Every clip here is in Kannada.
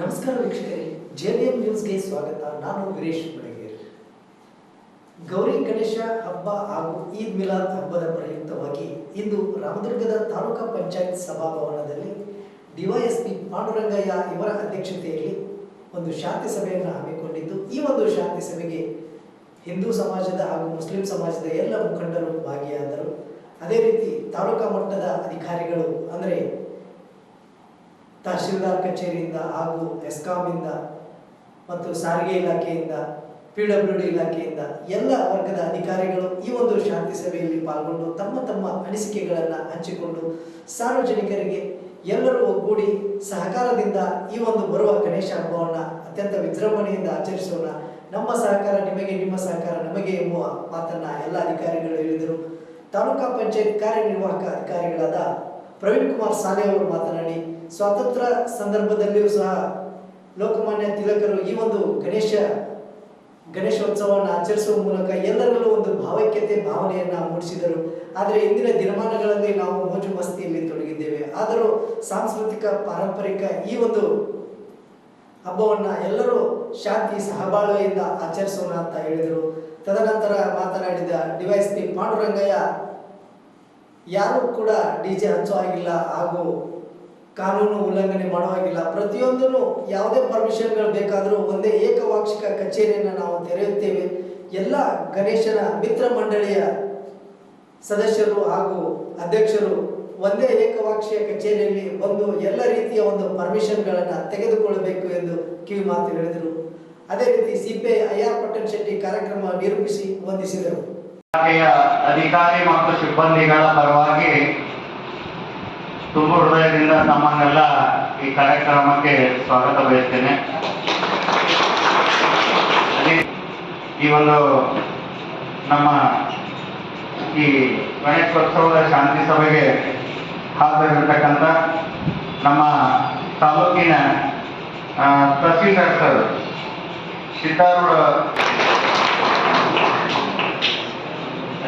ನಮಸ್ಕಾರ ವೀಕ್ಷಕರೇ ಜೆಬಿಎಂ ನ್ಯೂಸ್ಗೆ ಸ್ವಾಗತ. ನಾನು ವೀರೇಶ್ ಬಡಗೇರ್ ಗೌರಿ, ಗಣೇಶ ಹಬ್ಬ ಹಾಗೂ ಈದ್ ಮಿಲಾದ್ ಹಬ್ಬದ ಪ್ರಯುಕ್ತವಾಗಿ ಇಂದು ರಾಮದುರ್ಗದ ತಾಲೂಕಾ ಪಂಚಾಯತ್ ಸಭಾಭವನದಲ್ಲಿ ಡಿವೈಎಸ್ಪಿ ಪಾಂಡುರಂಗಯ್ಯ ಇವರ ಅಧ್ಯಕ್ಷತೆಯಲ್ಲಿ ಒಂದು ಶಾಂತಿ ಸಭೆಯನ್ನು ಹಮ್ಮಿಕೊಂಡಿದ್ದು, ಈ ಒಂದು ಶಾಂತಿ ಸಭೆಗೆ ಹಿಂದೂ ಸಮಾಜದ ಹಾಗೂ ಮುಸ್ಲಿಂ ಸಮಾಜದ ಎಲ್ಲ ಮುಖಂಡರು ಭಾಗಿಯಾದರು. ಅದೇ ರೀತಿ ತಾಲೂಕಾ ಮಟ್ಟದ ಅಧಿಕಾರಿಗಳು, ಅಂದರೆ ತಹಶೀಲ್ದಾರ್ ಕಚೇರಿಯಿಂದ ಹಾಗೂ ಎಸ್ಕಾಮಿಂದ ಮತ್ತು ಸಾರಿಗೆ ಇಲಾಖೆಯಿಂದ, ಪಿ ಡಬ್ಲ್ಯೂ ಡಿ ಇಲಾಖೆಯಿಂದ ಎಲ್ಲ ವರ್ಗದ ಅಧಿಕಾರಿಗಳು ಈ ಒಂದು ಶಾಂತಿ ಸಭೆಯಲ್ಲಿ ಪಾಲ್ಗೊಂಡು ತಮ್ಮ ತಮ್ಮ ಅನಿಸಿಕೆಗಳನ್ನು ಹಂಚಿಕೊಂಡು ಸಾರ್ವಜನಿಕರಿಗೆ ಎಲ್ಲರೂ ಒಗ್ಗೂಡಿ ಸಹಕಾರದಿಂದ ಈ ಒಂದು ಬರುವ ಗಣೇಶ ಹಬ್ಬವನ್ನು ಅತ್ಯಂತ ವಿಜೃಂಭಣೆಯಿಂದ ಆಚರಿಸೋಣ. ನಮ್ಮ ಸಹಕಾರ ನಿಮಗೆ, ನಿಮ್ಮ ಸಹಕಾರ ನಮಗೆ ಎಂಬುವ ಮಾತನ್ನು ಎಲ್ಲ ಅಧಿಕಾರಿಗಳು ಹೇಳಿದರು. ತಾಲೂಕಾ ಪಂಚಾಯತ್ ಕಾರ್ಯನಿರ್ವಾಹಕ ಅಧಿಕಾರಿಗಳಾದ ಪ್ರವೀಣ್ ಕುಮಾರ್ ಸಾಲೆ ಅವರು ಮಾತನಾಡಿ, ಸ್ವಾತಂತ್ರ್ಯ ಸಂದರ್ಭದಲ್ಲಿಯೂ ಸಹ ಲೋಕಮಾನ್ಯ ತಿಲಕರು ಈ ಒಂದು ಗಣೇಶ, ಗಣೇಶೋತ್ಸವವನ್ನು ಆಚರಿಸುವ ಮೂಲಕ ಎಲ್ಲರಲ್ಲೂ ಒಂದು ಭಾವೈಕ್ಯತೆ ಭಾವನೆಯನ್ನು ಮೂಡಿಸಿದರು. ಆದರೆ ಇಂದಿನ ದಿನಮಾನಗಳಲ್ಲಿ ನಾವು ಮೋಜು ಮಸ್ತಿಯಲ್ಲಿ ತೊಡಗಿದ್ದೇವೆ. ಆದರೂ ಸಾಂಸ್ಕೃತಿಕ, ಪಾರಂಪರಿಕ ಈ ಒಂದು ಹಬ್ಬವನ್ನು ಎಲ್ಲರೂ ಶಾಂತಿ, ಸಹಬಾಳ್ವೆಯಿಂದ ಆಚರಿಸೋಣ ಅಂತ ಹೇಳಿದರು. ತದನಂತರ ಮಾತನಾಡಿದ ಡಿವೈಸ್ ಪಿ ಪಾಂಡುರಂಗಯ್ಯ ಯಾರೂ ಕೂಡ ಡಿ ಜೆ ಹಚ್ಚೋ ಆಗಿಲ್ಲ ಹಾಗೂ ಕಾನೂನು ಉಲ್ಲಂಘನೆ ಮಾಡೋ ಆಗಿಲ್ಲ ಪ್ರತಿಯೊಂದನ್ನು ಯಾವುದೇ ಪರ್ಮಿಷನ್ಗಳು ಬೇಕಾದರೂ ಒಂದೇ ಏಕವಾಕ್ಷಿಕ ಕಚೇರಿಯನ್ನು ನಾವು ತೆರೆಯುತ್ತೇವೆ. ಎಲ್ಲ ಗಣೇಶನ ಮಿತ್ರ ಮಂಡಳಿಯ ಸದಸ್ಯರು ಹಾಗೂ ಅಧ್ಯಕ್ಷರು ಒಂದೇ ಏಕವಾಕ್ಷಿಯ ಕಚೇರಿಯಲ್ಲಿ ಒಂದು ಎಲ್ಲ ರೀತಿಯ ಒಂದು ಪರ್ಮಿಷನ್ಗಳನ್ನು ತೆಗೆದುಕೊಳ್ಳಬೇಕು ಎಂದು ಕಿವಿ ಮಾತು ಹೇಳಿದರು. ಅದೇ ರೀತಿ CPI, I R Patel Shetty ಕಾರ್ಯಕ್ರಮ ನಿರೂಪಿಸಿ ವಂದಿಸಿದರು. ಇಲಾಖೆಯ ಅಧಿಕಾರಿ ಮತ್ತು ಸಿಬ್ಬಂದಿಗಳ ಪರವಾಗಿ ತುಂಬ ಹೃದಯದಿಂದ ತಮ್ಮನ್ನೆಲ್ಲ ಈ ಕಾರ್ಯಕ್ರಮಕ್ಕೆ ಸ್ವಾಗತ ಬಯಸ್ತೇನೆ. ಈ ಒಂದು ನಮ್ಮ ಈ ಗಣೇಶೋತ್ಸವದ ಶಾಂತಿ ಸಭೆಗೆ ಹಾಜರಿರ್ತಕ್ಕಂಥ ನಮ್ಮ ತಾಲೂಕಿನ ತಹಸೀಲ್ದಾರ್ ಸರ್ ಸಿದ್ದಾರೂಢ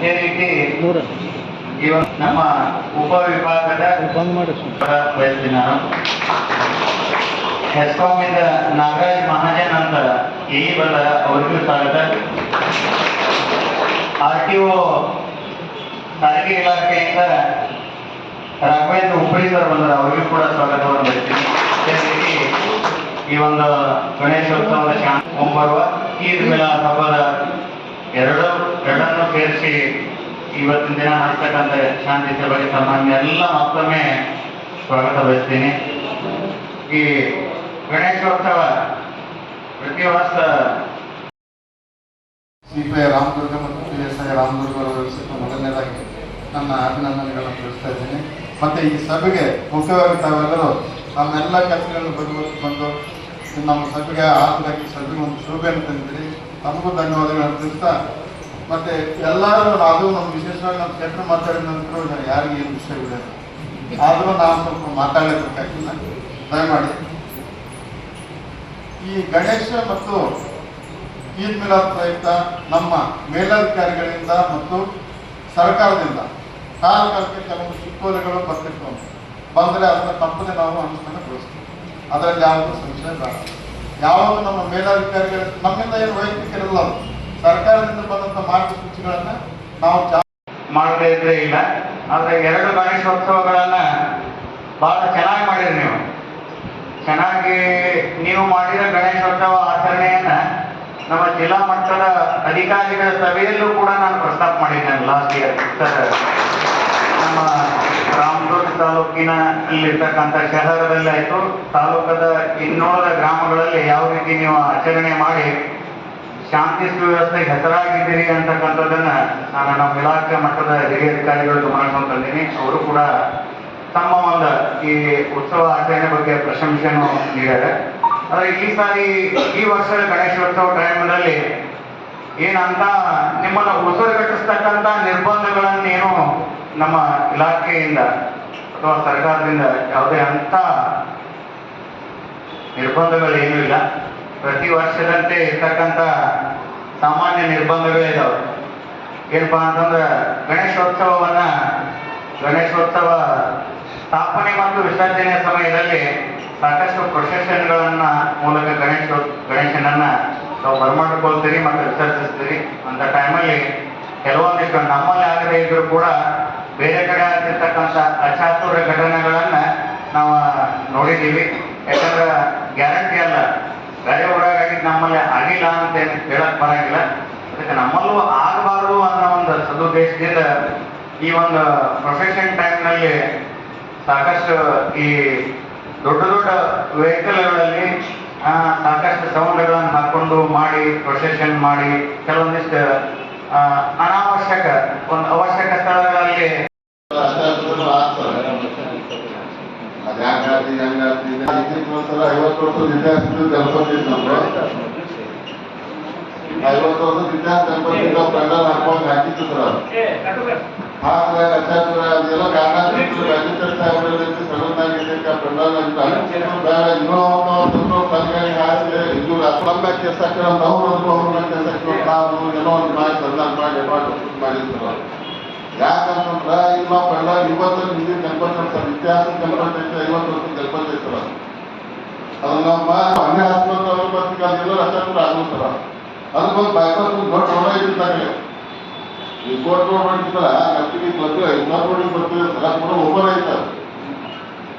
ಅದೇ ರೀತಿ ನಮ್ಮ ಉಪವಿಭಾಗದ ಬಯಸ್ತೀನಿ ಹೆಸ್ಕಾಮಿಂದ ನಾಗರಾಜ್ ಮಹಾಜನ್ ಅಂತ ಈ ಬಲ ಅವರಿಗೂ ಸ್ವಾಗತ. ಆರ್ ಟಿ ಒ ಸಾರಿಗೆ ಇಲಾಖೆಯಿಂದ ರಾಘವೇಂದ್ರ ಹುಬ್ಬಳ್ಳಿ ಸರ್ ಬಂದರು. ಅವರಿಗೂ ಕೂಡ ಸ್ವಾಗತವನ್ನು ಬಯಸ್ತೀನಿ. ಅದೇ ರೀತಿ ಈ ಒಂದು ಗಣೇಶೋತ್ಸವದ ಶಾಂತಿ ಮುಂಬರುವ ಈದ್ ಮಿಲಾದ್ ಹಬ್ಬದ ಎರಡು ಎರಡನ್ನು ಸೇರಿಸಿ ಇವತ್ತಿನ ದಿನ ನಡೆಸ್ತಕ್ಕಂಥ ಶಾಂತಿ ಸಭೆಗೆ ತಮ್ಮನ್ನೆಲ್ಲ ಮತ್ತೊಮ್ಮೆ ಸ್ವಾಗತ ಬಯಸ್ತೀನಿ. ಈ ಗಣೇಶೋತ್ಸವ ಪ್ರತಿ ವರ್ಷ ಸಿಪಿಐ ರಾಮದುರ್ಗ ಮತ್ತು ಪಿ ಎಸ್ ಐ ರಾಮದುರ್ಗ ಅವರ ಮೊದಲನೇದಾಗಿ ನನ್ನ ಅಭಿನಂದನೆಗಳನ್ನು ತಿಳಿಸ್ತಾ ಇದ್ದೀನಿ. ಮತ್ತು ಈ ಸಭೆಗೆ ಮುಖ್ಯವಾಗಿ ತಾವೆಲ್ಲರೂ ನಮ್ಮೆಲ್ಲ ಕೆಲಸಗಳನ್ನು ಬದುಕು ಬಂದು ನಮ್ಮ ಸಭೆಗೆ ಆಸರಾಗಿ ಸಭೆಗೆ ಒಂದು ಶೋಭೆಯನ್ನು ತಂದಿರಿ ತಮಗೂ ಧನ್ಯವಾದಗಳು ತಿಳಿಸ್ತಾ ಮತ್ತೆ ಎಲ್ಲರೂ ಅದು ನಮ್ಮ ವಿಶೇಷವಾಗಿ ನಮ್ಮ ಕೆಟ್ಟ ಮಾತಾಡಿದ ನಂತರ ಯಾರಿಗೆ ಏನು ವಿಷಯವಿದೆ ಆದರೂ ನಾವು ಸ್ವಲ್ಪ ಮಾತಾಡಬೇಕಾಗಿಲ್ಲ ದಯಮಾಡಿ. ಈ ಗಣೇಶ ಮತ್ತು ಈದ್ ಮಿಲಾದ್ ಪ್ರಯುಕ್ತ ನಮ್ಮ ಮೇಲಧಿಕಾರಿಗಳಿಂದ ಮತ್ತು ಸರ್ಕಾರದಿಂದ ಕಾಲ ಕಾಲಕ್ಕೆ ಕೆಲವು ಸುತ್ತೋಲೆಗಳು ಬರ್ತಿರ್ತವೆ. ಬಂದರೆ ಅದನ್ನು ತಪ್ಪದೆ ನಾವು ಅನುಷ್ಠಾನಗೊಳಿಸ್ತೀವಿ ಅದರಲ್ಲಿ ಯಾವುದೂ ಸಂಶಯ ಬೇಡ. ಯಾವುದು ನಮ್ಮ ಮೇಲಾಧಿಕಾರಿಗಳು ನಮ್ಮಿಂದ ಏನು ವೈಯಕ್ತಿಕ ಇರಲ್ಲ ಸರ್ಕಾರದಿಂದ ಬಂದಂತ ಮಾರ್ಗಸೂಚಿಗಳನ್ನ ನಾವು ಮಾಡದೇ ಇದ್ರೆ ಇಲ್ಲ. ಆದ್ರೆ ಎರಡು ಗಣೇಶೋತ್ಸವಗಳನ್ನ ಬಹಳ ಚೆನ್ನಾಗಿ ಮಾಡಿರಿ ನೀವು. ಚೆನ್ನಾಗಿ ನೀವು ಮಾಡಿದ ಗಣೇಶೋತ್ಸವ ಆಚರಣೆಯನ್ನ ನಮ್ಮ ಜಿಲ್ಲಾ ಮಟ್ಟದ ಅಧಿಕಾರಿಗಳ ಸಭೆಯಲ್ಲೂ ಕೂಡ ನಾನು ಪ್ರಸ್ತಾಪ ಮಾಡಿದ್ದೇನೆ ಲಾಸ್ಟ್ ಇಯರ್ ನಮ್ಮ ರಾಮದುರ್ಗ ತಾಲೂಕಿನ ಅಲ್ಲಿರ್ತಕ್ಕಂಥ ಶಹರದಲ್ಲಿ ಆಯ್ತು. ತಾಲೂಕದ ಇನ್ನೂರ ಗ್ರಾಮಗಳಲ್ಲಿ ಯಾವ ರೀತಿ ನೀವು ಆಚರಣೆ ಮಾಡಿ ಶಾಂತಿ ಸುವ್ಯವಸ್ಥೆಗೆ ಹೆಸರಾಗಿದ್ದೀರಿ ಅಂತಕ್ಕಂಥದ್ದನ್ನ ನಾನು ನಮ್ಮ ಇಲಾಖೆ ಮಟ್ಟದ ಹಿರಿಯ ಅಧಿಕಾರಿಗಳು ಗಮನಕ್ಕೆ ಅವರು ಕೂಡ ತಮ್ಮ ಒಂದು ಈ ಉತ್ಸವ ಆಚರಣೆ ಬಗ್ಗೆ ಪ್ರಶಂಸೆಯನ್ನು ನೀಡಿದ್ದಾರೆ. ಆದರೆ ಈ ಸಾರಿ ಈ ವರ್ಷದ ಗಣೇಶೋತ್ಸವ ಟೈಮ್ನಲ್ಲಿ ಏನಂತ ನಿಮ್ಮನ್ನ ಉಸಿರುಗಟ್ಟಿಸ್ತಕ್ಕಂಥ ನಿರ್ಬಂಧಗಳನ್ನೇನು ನಮ್ಮ ಇಲಾಖೆಯಿಂದ ಅಥವಾ ಸರ್ಕಾರದಿಂದ ಯಾವುದೇ ಅಂತ ನಿರ್ಬಂಧಗಳೇನೂ ಇಲ್ಲ. ಪ್ರತಿ ವರ್ಷದಂತೆ ಇರ್ತಕ್ಕಂಥ ಸಾಮಾನ್ಯ ನಿರ್ಬಂಧಗಳಿದಾವೆ ಏನಪ್ಪಾ ಅಂತಂದ್ರೆ ಗಣೇಶೋತ್ಸವವನ್ನ ಗಣೇಶೋತ್ಸವ ಸ್ಥಾಪನೆ ಮತ್ತು ವಿಸರ್ಜನೆ ಸಮಯದಲ್ಲಿ ಸಾಕಷ್ಟು ಪ್ರೊಸೆಷನ್ಗಳನ್ನ ಮೂಲಕ ಗಣೇಶ, ಗಣೇಶನನ್ನ ನಾವು ಬರಮಾಡಿಕೊಳ್ತೀರಿ ಮತ್ತು ವಿಸರ್ಜಿಸ್ತೀರಿ ಅಂತ ಟೈಮಲ್ಲಿ ಕೆಲವೊಂದಿಷ್ಟು ನಮ್ಮಲ್ಲಿ ಆಗದೇ ಇದ್ರೂ ಕೂಡ ಬೇರೆ ಕಡೆ ಆಗಿರ್ತಕ್ಕಂಥ ಅಚಾತುರ್ಯ ಘಟನೆಗಳನ್ನ ನಾವು ನೋಡಿದ್ದೀವಿ. ಯಾಕಂದ್ರೆ ಗ್ಯಾರಂಟಿ ಅಲ್ಲ. ಬೇರೆ ಒಳಗಾಗಿ ನಮ್ಮಲ್ಲಿ ಆಗಿಲ್ಲ ಅಂತ ಏನು ಹೇಳಕ್ ಬರಂಗಿಲ್ಲ. ಅದಕ್ಕೆ ನಮ್ಮಲ್ಲೂ ಆಗಬಾರ್ದು ಅನ್ನೋ ಒಂದು ಸದುದ್ದೇಶದಿಂದ ಈ ಒಂದು ಪ್ರೊಫೆಷನ್ ಟೈಮ್ನಲ್ಲಿ ಸಾಕಷ್ಟು ಈ ದೊಡ್ಡ ದೊಡ್ಡ ವೆಹಿಕಲ್ಗಳಲ್ಲಿ ಸಾಕಷ್ಟು ಸೌಂಡ್ಗಳನ್ನು ಹಾಕೊಂಡು ಮಾಡಿ ಪ್ರೊಸೆಷನ್ ಮಾಡಿ ಕೆಲವೊಂದಿಷ್ಟು ಆ, ಅನಾವಶ್ಯಕ ಒಂದು ಅವಶ್ಯಕ ಸ್ಥಳಗಳಲ್ಲಿ ಐವತ್ತು ವರ್ಷದ ಇತಿಹಾಸದ ಗಣಪತಿ ನಮ್ದು ಐವತ್ತು ವರ್ಷದ ಪೆಂಡಲ್ ಹಾಕುವಾಗ ಹಾಕಿತ್ತು ಸರ್ ಹಾಗೆ ಅಚಾತ್ರ ಅದೆಲ್ಲ ಕಾರಣ ರಾಜೇಂದ್ರ ಸಾಹೇಬ್ರಲ್ಲಿ ಸಡನ್ ಆಗಿ ಇದಕ್ಕೆ ಪೆಂಡಲ್ ಅಂತ ಬೇಡ ಇನ್ನೂ ಒಂದು ಕಲ್ಗಾರಿ ಹಾಕಿ ಇದು ನಮ್ಮ ಕೇಸ್ ಹಾಕಿರೋ ಅವ್ರು ಅವ್ರ ಮೇಲೆ ಕೇಸ್ ಹಾಕಿರೋ ನಾವು ಏನೋ ಒಂದು ಮಾಡಿ ಸಡನ್ ಮಾಡಿ ಮಾಡಿ ಮಾಡಿದ್ರು. ಯಾಕಂತಂದ್ರ ಇಲ್ಲ ಪೆಂಡ ಇವತ್ತು ಹಿಂದಿನ ಗಣಪತಿ ಸರ್, ಇತಿಹಾಸ ಗಣಪತಿ ಐತೆ ಐವತ್ತು ವರ್ಷದ ಗಣಪತಿ ಐತೆ ಸರ್ ಅದು. ನಮ್ಮ ಅನ್ಯ ಆಸ್ಪತ್ರೆ ಸರ್ ಅದಕ್ಕೊಂದು ಬೈಪಾಸ್ ದೊಡ್ಡ ಈ ಕೋರ್ಟ್ ರೋಡ್ ಬರ್ತೀವಿ ಸರ್ ಕೂಡ ಓಪನ್ ಆಯ್ತದ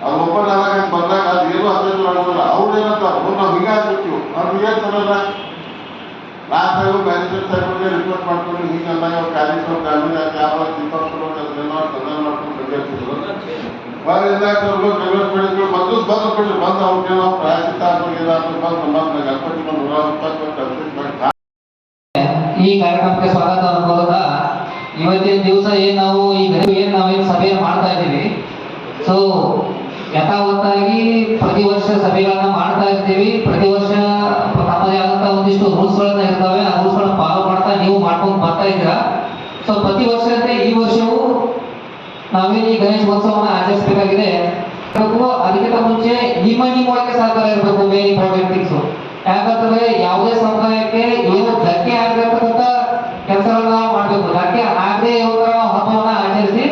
ಅದು ಓಪನ್ ಆದಾಗ ಬಂದಾಗ ಅದು ಏನು ಹತ್ತೈದು ಆಗೋದಿಲ್ಲ ಅವ್ರು ಏನಂತಾರೆ ನಾವು ಹಿಂಗೆ ಸರಲ್ಲ ನಾ ರಿಪೋರ್ಟ್ ಮಾಡ್ಕೊಂಡು ಹಿಂಗೆ ಅಂದಾಗ ಅವ್ರು ಕಾರ್ಯಕ್ರಮ ಗ್ರಾಮೀಣ ಯಾವ ಇಲಾಖೆಯವರು ಬೆಂಗಳೂರು ಮೊದಲು ಬಂದು ಕೊಡ್ರಿ ಬಂದು ಅವ್ರಿಗೆ ನಾವು ಬಂದು ನಮ್ಮ ಬಂದು ಈ ಕಾರ್ಯಕ್ರಮಕ್ಕೆ ಸ್ವಾಗತ ಅನ್ಬೋದ ಇವತ್ತಿನ ದಿವಸ ಏನ್ ನಾವು, ಈ ಏನು ನಾವೇನ್ ಸಭೆ ಮಾಡ್ತಾ ಇದ್ದೀವಿ? ಸೊ ಯಥಾವತ್ತಾಗಿ ಪ್ರತಿ ವರ್ಷ ಸಭೆಗಳನ್ನ ಮಾಡ್ತಾ ಇರ್ತೀವಿ. ಪ್ರತಿ ವರ್ಷ ತಮ್ಮದೇ ಆದಂತ ಒಂದಿಷ್ಟು ರೂಲ್ಸ್ ಗಳನ್ನ ಇರ್ತವೆ. ಆ ರೂಲ್ಸ್ ಗಳನ್ನ ಫಾಲೋ ಮಾಡ್ತಾ ನೀವು ಮಾಡ್ಕೊಂಡು ಬರ್ತಾ ಇದ್ದೀರಾ? ಸೊ ಪ್ರತಿ ವರ್ಷ ಈ ವರ್ಷವೂ ನಾವೇನು ಈ ಗಣೇಶ ಉತ್ಸವನ ಆಚರಿಸಬೇಕಾಗಿದೆ. ಅದಕ್ಕಿಂತ ಮುಂಚೆ ನಿಮ್ಮ ನಿಮ್ಮ ಒಳಗೆ ಸಹಕಾರ ಇರಬೇಕು ಮೇನ್ ಇಂಪಾರ್ಟೆಂಟ್ ಥಿಂಗ್ಸ್ ಯಾಕಂತಂದ್ರೆ ಯಾವುದೇ ಸಮುದಾಯಕ್ಕೆ ಏನು ಧಕ್ಕೆ ಆಗಿರತಕ್ಕಂಥ ಕೆಲಸಗಳನ್ನ ಮಾಡಬೇಕು ಧಕ್ಕೆ ಆಗದೆ ಇರೋ ನಾವು ಹಬ್ಬವನ್ನ ಆಚರಿಸಿ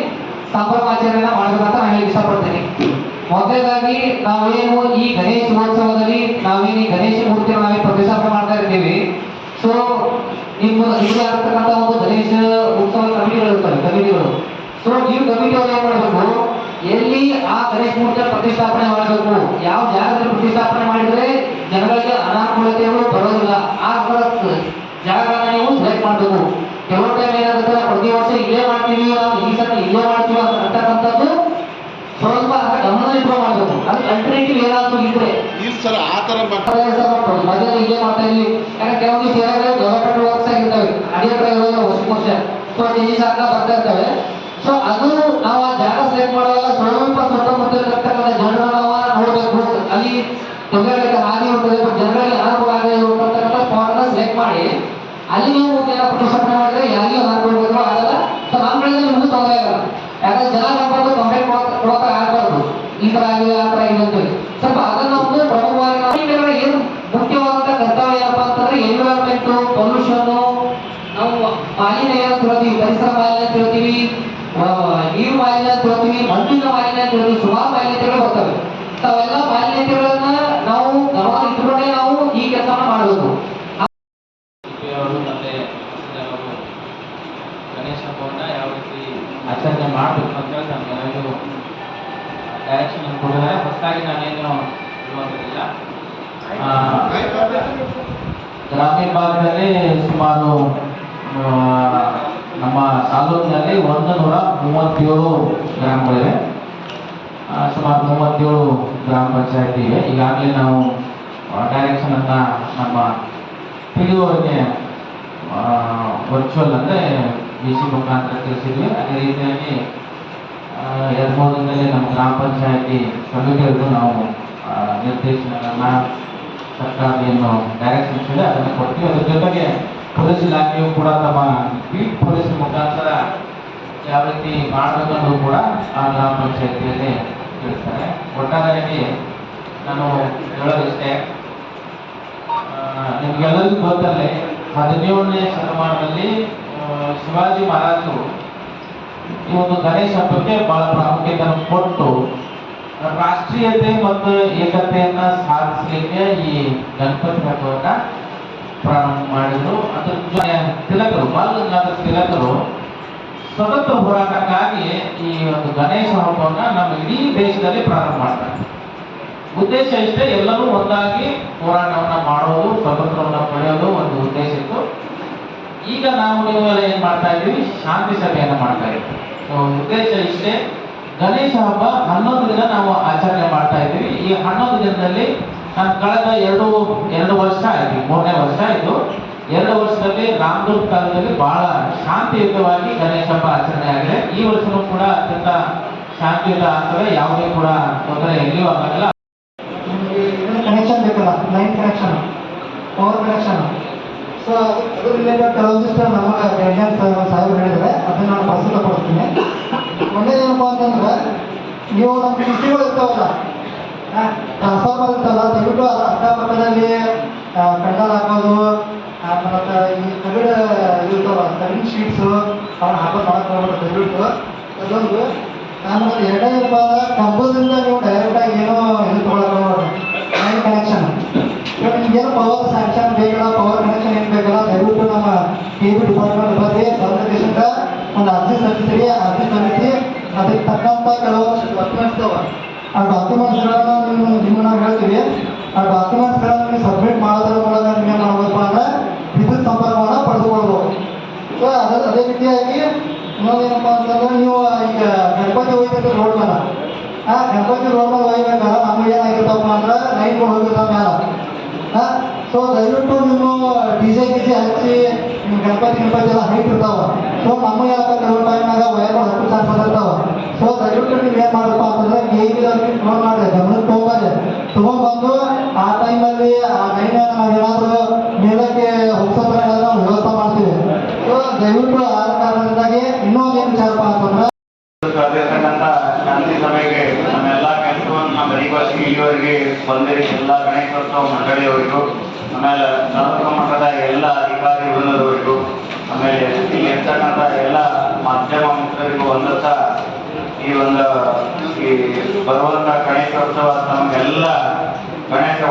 ಸಂಭ್ರಮಾಚರಣೆಯನ್ನ ಮಾಡಬೇಕಂತ ನಾನು ಇಷ್ಟಪಡ್ತೀನಿ. ಮೊದಲನೇದಾಗಿ ನಾವೇನು ಈ ಗಣೇಶ ಮಹೋತ್ಸವದಲ್ಲಿ ನಾವೇನು ಈ ಗಣೇಶ ಮೂರ್ತಿ ನಾವೇ ಪ್ರತಿಷ್ಠಾಪನೆ ಮಾಡ್ತಾ ಇರ್ತೀವಿ. ಸೊ ನಿಮ್ಮ, ನಿಮ್ಗೆ ಆಗಿರ್ತಕ್ಕಂಥ ಒಂದು ಗಣೇಶ ಉತ್ಸವ ಕಮಿಟಿಗಳು ಇರ್ತವೆ ಕಮಿಟಿಗಳು. ಸೊ ನೀವು ಕಮಿಟಿ ಅವ್ರು ಏನ್ ಮಾಡಬೇಕು? ಎಲ್ಲಿ ಆ ಗಣೇಶ ಮೂರ್ತಿಯ ಪ್ರತಿಷ್ಠಾಪನೆ ಮಾಡಬೇಕು? ಯಾವ ಜಾಗದಲ್ಲಿ ಪ್ರತಿಷ್ಠಾಪನೆ ಮಾಡಿದ್ರೆ ಜನಗಳಿಗೆ ಅನಾನುಕೂಲತೆಗಳು ಬರೋದಿಲ್ಲ. ಆ ಜಾಗ ನೀವು ಸೆಲೆಕ್ಟ್ ಮಾಡಬೇಕು ಕೆಲವು ಟೈಮ್ ಏನಾಗುತ್ತೆ ನಾವು ಪ್ರತಿ ವರ್ಷ ಇಲ್ಲೇ ಮಾಡ್ತೀವಿ ನಾವು ಈ ಸಲ ಇಲ್ಲೇ ಮಾಡ್ತೀವಿ ಅಂತ ಅಂತಕ್ಕಂಥದ್ದು ಸ್ವಲ್ಪ ಅದನ್ನ ಗಮನದಲ್ಲಿಟ್ಟು ಮಾಡಬೇಕು ಅದು ಅಲ್ಟರ್ನೇಟಿವ್ ಏನಾದ್ರು ಇದ್ರೆ ಇಲ್ಲ ಸರ್ ಆ ಥರ ಮೊದಲು ಇಲ್ಲೇ ಮಾಡ್ತಾ ಇದೀವಿ ಯಾಕಂದ್ರೆ ಕೆಲವೊಂದು ಏನಾದ್ರೆ ಡೆವಲಪ್ಮೆಂಟ್ ವರ್ಕ್ಸ್ ಆಗಿರ್ತವೆ. ಅದೇ ಇರೋದು ಹೊಸ ವರ್ಷ ಸೊ ಚೇಂಜಸ್ ಬರ್ತಾ ಇರ್ತವೆ. ಸೊ ಅದು ನಾವು ಆ ಜಾಗ ಸೆಲೆಕ್ಟ್ ಮಾಡುವಾಗ ಸ್ವಲ್ಪ ಸುತ್ತಮುತ್ತ ಇರ್ತಕ್ಕಂಥ ಅಲ್ಲಿ ಹಾನಿ ಮಾಡಿ, ಅಲ್ಲಿ ನೀವು ಪ್ರತಿಷ್ಠಾಪನೆ ಮಾಡಿದ್ರೆ, ಯಾರಿಗೂ ಬರೋದು ಆಗಲ್ಲ ಸೊ ನಮ್ಮ ಕಡೆಯಿಂದ ನಿಮಗೂ ತೊಂದರೆ ಆಗಲ್ಲ ಯಾಕಂದ್ರೆ ಜನ ಬಂದು ಕಂಪ್ಲೇಂಟ್ ಕೊಡೋಕೆ ಆಗಬಾರ್ದು ಈ ತರ ಆಗಿದೆ ಆ ತರ ಆಗಿದೆ ಅಂತ ಹೇಳಿ ಸ್ವಲ್ಪ ಅದನ್ನ ಒಂದು ಪ್ರಮುಖವಾಗಿ ನಾವು ಈ ಕಡೆ ಏನು ಮುಖ್ಯವಾದಂತ ಕರ್ತವ್ಯ ಏನಪ್ಪಾ ಅಂತಂದ್ರೆ ಎನ್ವಿರಾನ್ಮೆಂಟ್ ಪೊಲ್ಯೂಷನ್ ನಾವು ಮಾಲಿನ್ಯ ತೋರ್ತೀವಿ ಪರಿಸರ ಮಾಲಿನ್ಯ ತೋರ್ತೀವಿ ನೀರು ಮಾಲಿನ್ಯ ತೋರ್ತೀವಿ ಮಣ್ಣಿನ ಮಾಲಿನ್ಯ ತೋರ್ತೀವಿ ಸುಮಾರು ಮಾಲಿನ್ಯತೆಗಳು ಬರ್ತವೆ. ಅವೆಲ್ಲ ಮಾಲಿನ್ಯತೆಗಳನ್ನ ನಾವು ಗಮನ ಇಟ್ಕೊಂಡೇ ನಾವು ಈ ಕೆಲಸವನ್ನು ಮಾಡಬೇಕು. ಗಣೇಶ ಹಬ್ಬವನ್ನ ಯಾವ ರೀತಿ ಆಚರಣೆ ಮಾಡಬೇಕು ಅಂತ ಹೇಳಿ ಏನಾದ್ರು ಡೈರೆಕ್ಷನ್ ಕೊಡಿದ್ರೆ ಹೊಸದಾಗಿ ನಾನೇನು ಇರುವಂತಿಲ್ಲ ಗ್ರಾಮೀಣ ಭಾಗದಲ್ಲಿ ಸುಮಾರು ನಮ್ಮ ತಾಲೂಕಿನಲ್ಲಿ ಒಂದು ನೂರ ಮೂವತ್ತೇಳು ಗ್ರಾಮಗಳಿವೆ. ಸುಮಾರು ಮೂವತ್ತೇಳು ಗ್ರಾಮ ಪಂಚಾಯತಿ ಇವೆ. ಈಗಾಗಲೇ ನಾವು ಡೈರೆಕ್ಷನ್ ಅನ್ನ ನಮ್ಮ ಅವರಿಗೆ ವರ್ಚುವಲ್ ಅಂದರೆ ಬಿ ಸಿ ಮುಖಾಂತರ ತಿಳಿಸಿದ್ವಿ. ಅದೇ ರೀತಿಯಾಗಿ ಯರ್ಮೋದದಲ್ಲಿ ನಮ್ಮ ಗ್ರಾಮ ಪಂಚಾಯತಿ ಕಮಿಟಿಯವರು ನಾವು ನಿರ್ದೇಶನಗಳನ್ನು ನಿರ್ದೇಶನಗಳನ್ನ ಸರ್ಕಾರ ಏನು ಡೈರೆಕ್ಷನ್ಸ್ ಇದೆ ಅದನ್ನು ಕೊಡ್ತೀವಿ. ಅದ್ರ ಜೊತೆಗೆ ಪೊಲೀಸ್ ಇಲಾಖೆಯು ಕೂಡ ತಮ್ಮ ಬೀಟ್ ಪೊಲೀಸ್ ಮುಖಾಂತರ ಯಾವ ರೀತಿ ಮಾಡಬೇಕನ್ನೋದು ಕೂಡ ಆ ಗ್ರಾಮ ಪಂಚಾಯತಿಯಲ್ಲಿ ತಿಳಿಸ್ತಾರೆ ಒಟ್ಟಾರೆಯಾಗಿ ನಾನು ಹೇಳೋದಿಷ್ಟೇ ನಿಮಗೆಲ್ಲರಿಗೂ ಗೊತ್ತಲ್ಲೇ ಹದಿನೇಳನೇ ಶತಮಾನದಲ್ಲಿ ಶಿವಾಜಿ ಮಹಾರಾಜರು ಈ ಒಂದು ಗಣೇಶ ಹಬ್ಬಕ್ಕೆ ಬಹಳ ಪ್ರಾಮುಖ್ಯತೆಯನ್ನು ಕೊಟ್ಟು ರಾಷ್ಟ್ರೀಯತೆ ಮತ್ತು ಏಕತೆಯನ್ನ ಸಾಧಿಸಲಿಕ್ಕೆ ಈ ಗಣಪತಿ ಹಬ್ಬವನ್ನ ಪ್ರಾರಂಭ ಮಾಡಿದ್ರು ಅದ್ರ ತಿಲಕರು ಬಾಲ ಗಂಗಾಧರ ತಿಲಕರು ಸ್ವತಂತ್ರ ಹೋರಾಟಕ್ಕಾಗಿ ಈ ಒಂದು ಗಣೇಶ ಹಬ್ಬವನ್ನ ನಮ್ಮ ಇಡೀ ದೇಶದಲ್ಲಿ ಪ್ರಾರಂಭ ಮಾಡ್ತಾರೆ. ಉದ್ದೇಶ ಇಷ್ಟೇ, ಎಲ್ಲರೂ ಒಂದಾಗಿ ಹೋರಾಟವನ್ನ ಮಾಡೋದು, ಸ್ವತಂತ್ರವನ್ನ ಪಡೆಯೋದು ಒಂದು ಉದ್ದೇಶ ಇತ್ತು. ಈಗ ನಾವು ನೀವೆಲ್ಲ ಏನ್ ಮಾಡ್ತಾ ಇದ್ದೀವಿ ಶಾಂತಿ ಸಭೆಯನ್ನ ಮಾಡ್ತಾ ಇದ್ದೀವಿ ಉದ್ದೇಶ ಇಷ್ಟೇ, ಗಣೇಶ ಹಬ್ಬ ಹನ್ನೊಂದು ದಿನ ನಾವು ಆಚರಣೆ ಮಾಡ್ತಾ ಇದ್ದೀವಿ ಈ ಹನ್ನೊಂದು ದಿನದಲ್ಲಿ ನಾನು ಕಳೆದ ಎರಡು ಎರಡು ವರ್ಷ ಆಯ್ತು. ಮೂರನೇ ವರ್ಷ ಆಯ್ತು. ಎರಡು ವರ್ಷದಲ್ಲಿ ರಾಮದುರ್ಗ ಕಾಲದಲ್ಲಿ ಬಹಳ ಶಾಂತಿಯುತವಾಗಿ ಗಣೇಶ ಹಬ್ಬ ಆಚರಣೆ ಆಗಿದೆ. ಈ ವರ್ಷನೂ ಕೂಡ ಅತ್ಯಂತ ಶಾಂತಿಯುತ ಆಗ್ತದೆ. ಯಾವುದೇ ಕೂಡ ತೊಂದರೆ ಎಲ್ಲಿಯೂ ಆಗಲ್ಲ ಕನೆಕ್ಷನ್ ಬೇಕಲ್ಲ? Line connection power connection so ಅದ್ರ ಕೆಲವೊಂದಿಷ್ಟು ನಮಗೆ ಗೈಡ್ಲೈನ್ಸ್ ಸಾಹೇಬರು ಹೇಳಿದರೆ ಅದನ್ನ ನಾನು ಪ್ರಸ್ತುತಪಡಿಸ್ತೀನಿ ಒಂದೇನಪ್ಪ ಅಂತಂದ್ರೆ, ನೀವು ನಮ್ಮ ಇಷ್ಟಗಳು ಇರ್ತಾವಲ್ಲ ಟ್ರಾನ್ಸ್ಫಾರ್ಮರ್ ಇರ್ತಲ್ಲ ದಯವಿಟ್ಟು ಅದ್ರ ಅಕ್ಕಪಕ್ಕದಲ್ಲಿ ಪೆಂಡಲ್ ಹಾಕೋದು ಮತ್ತು ಈ ತಗಡ ಇರ್ತಾವ ತಗಡಿನ ಶೀಟ್ಸು ಅವ್ನ ಹಾಕೋದು ಮಾಡಕ್ಕೆ ಹೋಗ್ಬಿಟ್ಟು ದಯವಿಟ್ಟು ಅದೊಂದು ಆಮೇಲೆ ಏನಪ್ಪ ಅಂದ್ರೆ ಕಂಬದಿಂದ ನೀವು ಡೈರೆಕ್ಟಾಗಿ ಏನೋ ಹೆಲ್ಪ್ ತೊಗೊಳಕ್ಕೆ ಹೋಗ್ಬೇಡ್ರಿ ಲೈನ್ ಕನೆಕ್ಷನ್ ಇವಾಗ ಪವರ್ ಸ್ಯಾಂಕ್ಷನ್ ಬೇಕಲ್ಲ ಪವರ್ ಕನೆಕ್ಷನ್ ಏನು ಬೇಕಲ್ಲ, ದಯವಿಟ್ಟು ನಮ್ಮ ಟಿ ವಿ ಡಿಪಾರ್ಟ್ಮೆಂಟ್ ಬರ್ರಿ ಬಂದ ಒಂದು ಅರ್ಜಿ ಸಲ್ಲಿಸಿರಿ ಅರ್ಜಿ ಸಲ್ಲಿಸಿ, ಅದಕ್ಕೆ ತಕ್ಕಂಥ ಕೆಲವೊಂದು ಡಾಕ್ಯುಮೆಂಟ್ಸ್ ಇದಾವ ಆ ಡಾಕ್ಯುಮೆಂಟ್ಸ್ ನೀವು ನಿಮ್ಗೆ ನಾವು ಹೇಳ್ತೀವಿ ಆ ಡಾಕ್ಯುಮೆಂಟ್ಸ್ಗಳನ್ನ ನೀವು ಸಬ್ಮಿಟ್ ಮಾಡೋದ್ರ ಮೂಲಕ ನಿಮ್ಗೆ ಮಾಡಬೇಕು ಅಂದ್ರೆ ವಿದ್ಯುತ್ ಸಂಪರ್ಕವನ್ನು ಪಡೆದುಕೊಳ್ಬೋದು ಸೊ ಅದೇ ಅದೇ ರೀತಿಯಾಗಿ ಇನ್ನೊಂದೇನಪ್ಪ ಅಂತಂದ್ರೆ ನೀವು ಈಗ ಗಣಪತಿ ಹೋಗ್ಬೇಕು ರೋಡ್ ಮೇಲೆ. ಆ ಗಣಪತಿ ರೋಡ್ ಮೇಲೆ ಹೋಗ್ಬೇಕಾದ್ರೆ ನಮ್ಗೆ ಏನಾಗಿರ್ತಪ್ಪ ಅಂದ್ರೆ ಲೈನ್ಗಳು ಹೋಗಿರ್ತಾವ ಮೇಲೆ. ಹಾಂ ಸೊ ದಯವಿಟ್ಟು ನೀವು ಡಿ ಜೆ ಗಿಜೆ ಹಚ್ಚಿ ನಿಮ್ಮ ಗಣಪತಿ ಗಣಪತಿ ಎಲ್ಲ ಹೈಟ್ ಇರ್ತಾವ. ಸೊ ನಮಗೆ ಕೆಲವು ಟೈಮ್ನಾಗ ವಯರ್ಗಳು ಹತ್ತು ಚಾನ್ಸಸ್ ಇರ್ತಾವ ಸೊ ನೀವು ಏನು ಮಾಡಪ್ಪ ಆ ಟೈಮಲ್ಲಿ ಆ ನಾವೇನಾದರೂ ಮೇಲಕ್ಕೆ ನಾವು ವ್ಯವಸ್ಥೆ ಮಾಡ್ತೀವಿ. ಸೊ ದಯವಿಟ್ಟು ಆ ಕಾರಣದಿಂದಾಗಿ ಇನ್ನೊಂದು ಏನು ವಿಚಾರಪ್ಪ ಅಂತಂದ್ರೆ ಶಾಂತಿ ಸಭೆಗೆ ನಮ್ಮೆಲ್ಲ ಕೆಲಸವನ್ನು ನಮ್ಮ ಬರಿವಾಸಿ ಇಲ್ಲಿವರೆಗೆ ಬಂದಿರಿ ಎಲ್ಲ ಗಣೇಶೋತ್ಸವ ಮಂಡಳಿಯವರಿಗೂ, ಆಮೇಲೆ ನವಕ ಮಟ್ಟದ ಎಲ್ಲ ಅಧಿಕಾರಿ ವೃಂದದವರಿಗೂ ಆಮೇಲೆ ಇಲ್ಲಿ ಇರ್ತಕ್ಕಂಥ ಎಲ್ಲ ಮಾಧ್ಯಮ ಮಿತ್ರರಿಗೂ ಒಂದಸ ಈ ಒಂದು ಈ ಬರುವಂತ ಗಣೇಶೋತ್ಸವ ನಮಗೆಲ್ಲ ಗಣೇಶ